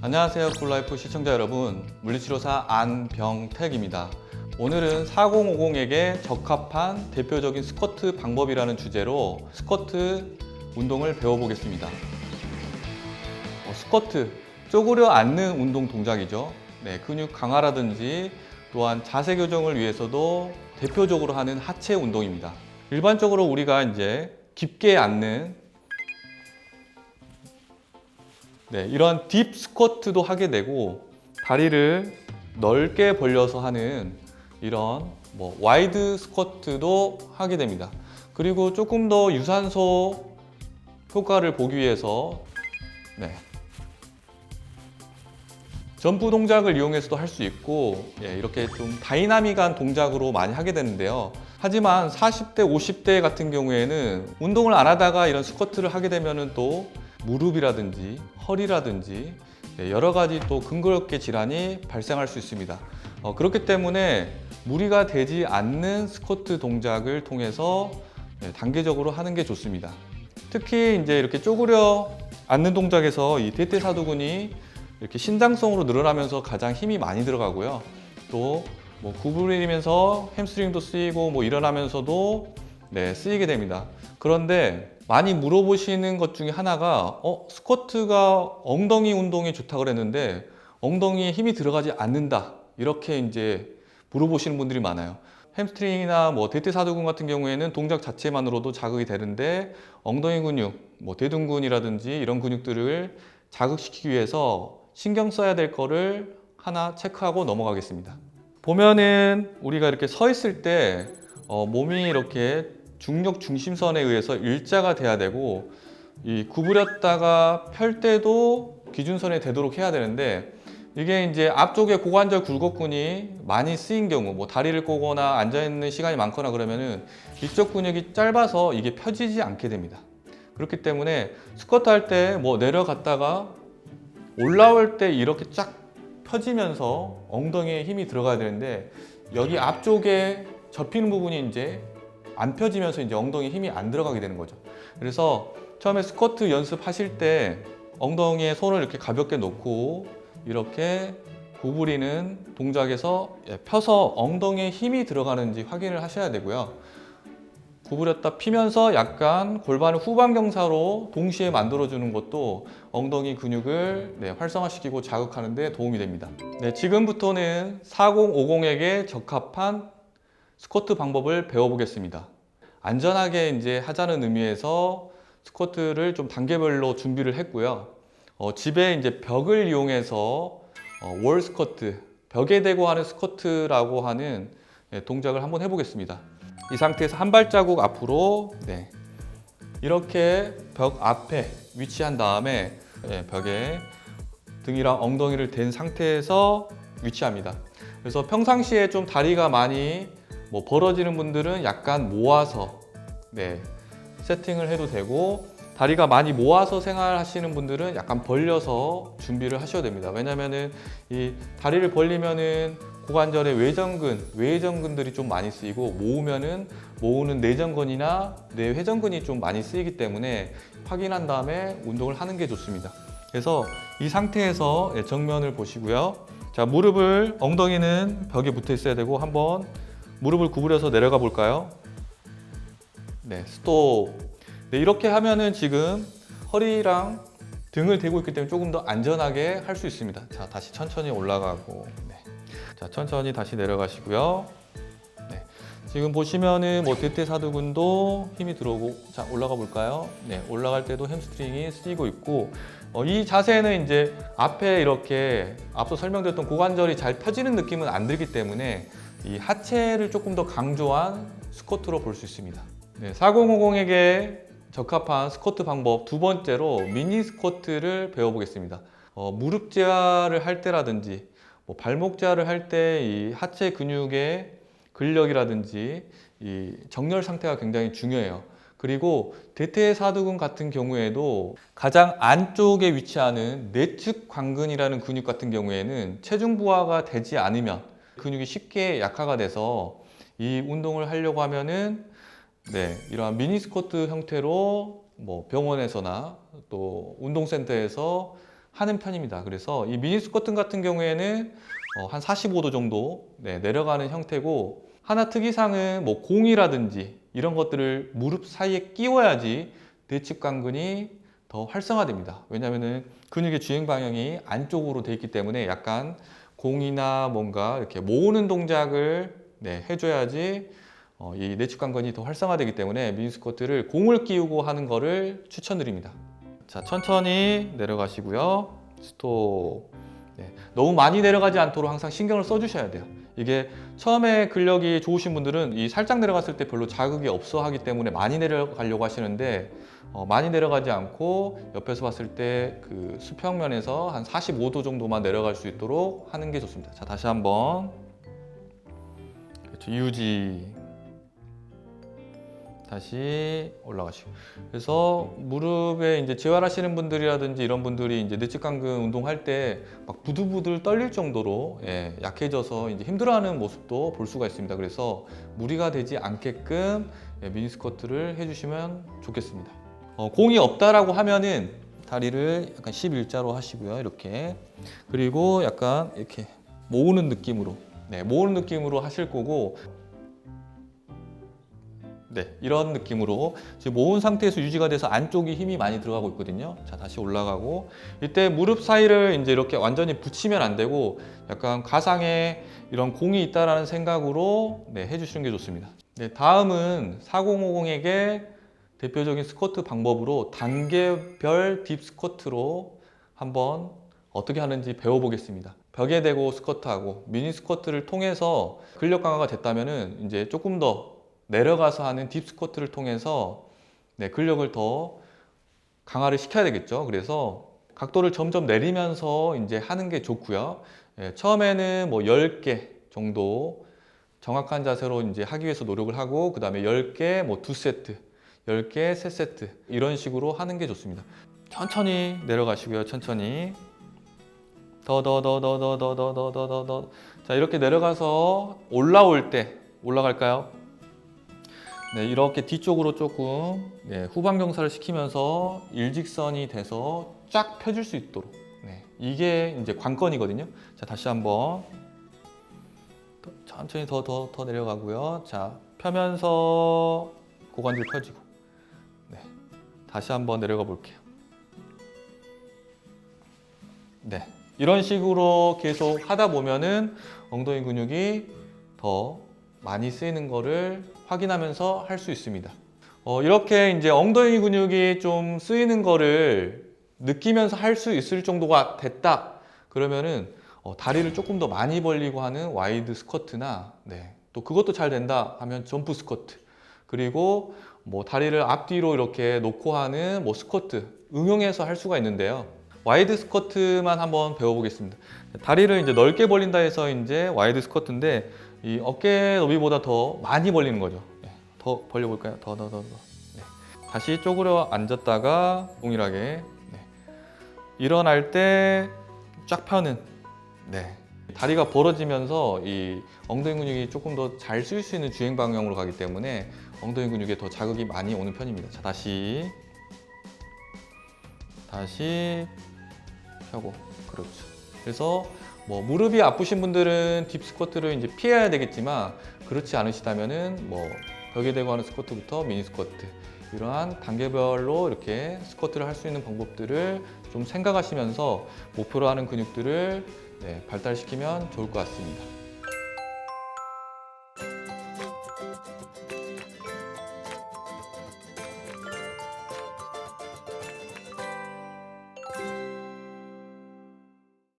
안녕하세요 꿀라이프 시청자 여러분. 물리치료사 안병택입니다. 오늘은 4050에게 적합한 대표적인 스쿼트 방법이라는 주제로 스쿼트 운동을 배워보겠습니다. 어, 스쿼트. 쪼그려 앉는 운동 동작이죠. 네, 근육 강화라든지 또한 자세 교정을 위해서도 대표적으로 하는 하체 운동입니다. 일반적으로 우리가 이제 깊게 앉는 네, 이런 딥 스쿼트도 하게 되고 다리를 넓게 벌려서 하는 이런 뭐 와이드 스쿼트도 하게 됩니다. 그리고 조금 더 유산소 효과를 보기 위해서 네. 점프 동작을 이용해서도 할 수 있고 예, 이렇게 좀 다이나믹한 동작으로 많이 하게 되는데요. 하지만 40대, 50대 같은 경우에는 운동을 안 하다가 이런 스쿼트를 하게 되면은 또 무릎이라든지 허리라든지 네, 여러 가지 또 근거롭게 질환이 발생할 수 있습니다. 어, 그렇기 때문에 무리가 되지 않는 스쿼트 동작을 통해서 네, 단계적으로 하는 게 좋습니다. 특히 이제 이렇게 쪼그려 앉는 동작에서 이 대퇴사두근이 이렇게 신장성으로 늘어나면서 가장 힘이 많이 들어가고요. 또 뭐 구부리면서 햄스트링도 쓰이고 뭐 일어나면서도 네, 쓰이게 됩니다. 그런데 많이 물어보시는 것 중에 하나가 어, 스쿼트가 엉덩이 운동에 좋다고 그랬는데 엉덩이에 힘이 들어가지 않는다. 이렇게 이제 물어보시는 분들이 많아요. 햄스트링이나 뭐 대퇴사두근 같은 경우에는 동작 자체만으로도 자극이 되는데 엉덩이 근육, 뭐 대둔근이라든지 이런 근육들을 자극시키기 위해서 신경 써야 될 거를 하나 체크하고 넘어가겠습니다. 보면은 우리가 이렇게 서 있을 때 어, 몸이 이렇게 중력 중심선에 의해서 일자가 돼야 되고 이 구부렸다가 펼 때도 기준선에 되도록 해야 되는데 이게 이제 앞쪽에 고관절 굴곡근이 많이 쓰인 경우 뭐 다리를 꼬거나 앉아 있는 시간이 많거나 그러면은 이쪽 근육이 짧아서 이게 펴지지 않게 됩니다. 그렇기 때문에 스쿼트 할 때 뭐 내려갔다가 올라올 때 이렇게 쫙 펴지면서 엉덩이에 힘이 들어가야 되는데 여기 앞쪽에 접히는 부분이 이제 안 펴지면서 이제 엉덩이에 힘이 안 들어가게 되는 거죠. 그래서 처음에 스쿼트 연습하실 때 엉덩이에 손을 이렇게 가볍게 놓고 이렇게 구부리는 동작에서 예, 펴서 엉덩이에 힘이 들어가는지 확인을 하셔야 되고요. 구부렸다 피면서 약간 골반을 후방 경사로 동시에 만들어주는 것도 엉덩이 근육을 네, 활성화시키고 자극하는 데 도움이 됩니다. 네, 지금부터는 4050에게 적합한 스쿼트 방법을 배워보겠습니다. 안전하게 이제 하자는 의미에서 스쿼트를 좀 단계별로 준비를 했고요. 어, 집에 이제 벽을 이용해서 어, 월 스쿼트, 벽에 대고 하는 스쿼트라고 하는 예, 동작을 한번 해보겠습니다. 이 상태에서 한 발자국 앞으로 네. 이렇게 벽 앞에 위치한 다음에 예, 벽에 등이랑 엉덩이를 댄 상태에서 위치합니다. 그래서 평상시에 좀 다리가 많이 뭐 벌어지는 분들은 약간 모아서 네, 세팅을 해도 되고 다리가 많이 모아서 생활하시는 분들은 약간 벌려서 준비를 하셔야 됩니다. 왜냐면은 이 다리를 벌리면은 고관절의 외전근, 외전근들이 좀 많이 쓰이고 모으면은 모으는 내전근이나 내회전근이 좀 많이 쓰이기 때문에 확인한 다음에 운동을 하는 게 좋습니다. 그래서 이 상태에서 예, 정면을 보시고요. 자, 무릎을 엉덩이는 벽에 붙어 있어야 되고 한번 무릎을 구부려서 내려가 볼까요? 네, 스톱. 네, 이렇게 하면은 지금 허리랑 등을 대고 있기 때문에 조금 더 안전하게 할 수 있습니다. 자, 다시 천천히 올라가고. 네. 자, 천천히 다시 내려가시고요. 네. 지금 보시면은 뭐 대퇴사두근도 힘이 들어오고 자, 올라가 볼까요? 네, 올라갈 때도 햄스트링이 쓰이고 있고 어, 이 자세는 이제 앞에 이렇게 앞서 설명드렸던 고관절이 잘 펴지는 느낌은 안 들기 때문에 이 하체를 조금 더 강조한 스쿼트로 볼 수 있습니다. 네, 4050에게 적합한 스쿼트 방법 두 번째로 미니 스쿼트를 배워보겠습니다. 어, 무릎 제화를 할 때라든지 뭐 발목 제화를 할 때 이 하체 근육의 근력이라든지 이 정렬 상태가 굉장히 중요해요. 그리고 대퇴사두근 같은 경우에도 가장 안쪽에 위치하는 내측 광근이라는 근육 같은 경우에는 체중 부하가 되지 않으면 근육이 쉽게 약화가 돼서 이 운동을 하려고 하면은 네, 이러한 미니 스쿼트 형태로 뭐 병원에서나 또 운동센터에서 하는 편입니다. 그래서 이 미니 스쿼트 같은 경우에는 어, 한 45도 정도 네, 내려가는 형태고 하나 특이사항은 뭐 공이라든지 이런 것들을 무릎 사이에 끼워야지 내측 강근이 더 활성화됩니다. 왜냐하면 근육의 주행 방향이 안쪽으로 돼 있기 때문에 약간 공이나 뭔가 이렇게 모으는 동작을 네, 해줘야지 어, 이 내측 강근이 더 활성화되기 때문에 미니 스쿼트를 공을 끼우고 하는 거를 추천드립니다. 자, 천천히 내려가시고요. 스톱. 네, 너무 많이 내려가지 않도록 항상 신경을 써주셔야 돼요. 이게 처음에 근력이 좋으신 분들은 이 살짝 내려갔을 때 별로 자극이 없어 하기 때문에 많이 내려가려고 하시는데 어, 많이 내려가지 않고 옆에서 봤을 때 그 수평면에서 한 45도 정도만 내려갈 수 있도록 하는 게 좋습니다. 자, 다시 한번. 그렇죠, 유지 다시 올라가시고 그래서 무릎에 이제 재활하시는 분들이라든지 이런 분들이 이제 내측강근 운동할 때 막 부들부들 떨릴 정도로 예, 약해져서 이제 힘들어하는 모습도 볼 수가 있습니다. 그래서 무리가 되지 않게끔 예, 미니 스쿼트를 해주시면 좋겠습니다. 어, 공이 없다라고 하면은 다리를 약간 11자로 하시고요. 이렇게 그리고 약간 이렇게 모으는 느낌으로 네, 모으는 느낌으로 하실 거고 네, 이런 느낌으로 지금 모은 상태에서 유지가 돼서 안쪽이 힘이 많이 들어가고 있거든요. 자, 다시 올라가고 이때 무릎 사이를 이제 이렇게 완전히 붙이면 안 되고 약간 가상에 이런 공이 있다라는 생각으로 네, 해주시는 게 좋습니다. 네, 다음은 4050에게 대표적인 스쿼트 방법으로 단계별 딥 스쿼트로 한번 어떻게 하는지 배워보겠습니다. 벽에 대고 스쿼트하고 미니 스쿼트를 통해서 근력 강화가 됐다면은 이제 조금 더 내려가서 하는 딥 스쿼트를 통해서 네, 근력을 더 강화를 시켜야 되겠죠. 그래서 각도를 점점 내리면서 이제 하는 게 좋고요. 예, 처음에는 뭐 10개 정도 정확한 자세로 이제 하기 위해서 노력을 하고 그 다음에 10개 뭐 2세트 10개 3세트 이런 식으로 하는 게 좋습니다. 천천히 내려가시고요. 천천히 더 더 더 더 더 더 더 더 더 더 자 이렇게 내려가서 올라올 때 올라갈까요? 네, 이렇게 뒤쪽으로 조금 네, 후방 경사를 시키면서 일직선이 돼서 쫙 펴줄 수 있도록 네, 이게 이제 관건이거든요. 자, 다시 한번 더, 천천히 더 더 더 내려가고요. 자, 펴면서 고관절 펴지고 네, 다시 한번 내려가 볼게요. 네, 이런 식으로 계속 하다 보면은 엉덩이 근육이 더 많이 쓰이는 거를 확인하면서 할 수 있습니다. 어, 이렇게 이제 엉덩이 근육이 좀 쓰이는 거를 느끼면서 할 수 있을 정도가 됐다. 그러면은 어, 다리를 조금 더 많이 벌리고 하는 와이드 스쿼트나 네, 또 그것도 잘 된다 하면 점프 스쿼트 그리고 뭐 다리를 앞뒤로 이렇게 놓고 하는 뭐 스쿼트 응용해서 할 수가 있는데요. 와이드 스쿼트만 한번 배워보겠습니다. 다리를 이제 넓게 벌린다 해서 이제 와이드 스쿼트인데 이 어깨 너비보다 더 많이 벌리는 거죠. 네, 더 벌려볼까요? 더, 더, 더, 더. 네. 다시 쪼그려 앉았다가 동일하게 네. 일어날 때 쫙 펴는 네. 다리가 벌어지면서 이 엉덩이 근육이 조금 더 잘 쓸 수 있는 주행 방향으로 가기 때문에 엉덩이 근육에 더 자극이 많이 오는 편입니다. 자, 다시 다시 펴고 그렇죠. 그래서 뭐 무릎이 아프신 분들은 딥 스쿼트를 이제 피해야 되겠지만 그렇지 않으시다면은 뭐 벽에 대고 하는 스쿼트부터 미니 스쿼트 이러한 단계별로 이렇게 스쿼트를 할 수 있는 방법들을 좀 생각하시면서 목표로 하는 근육들을 네, 발달시키면 좋을 것 같습니다.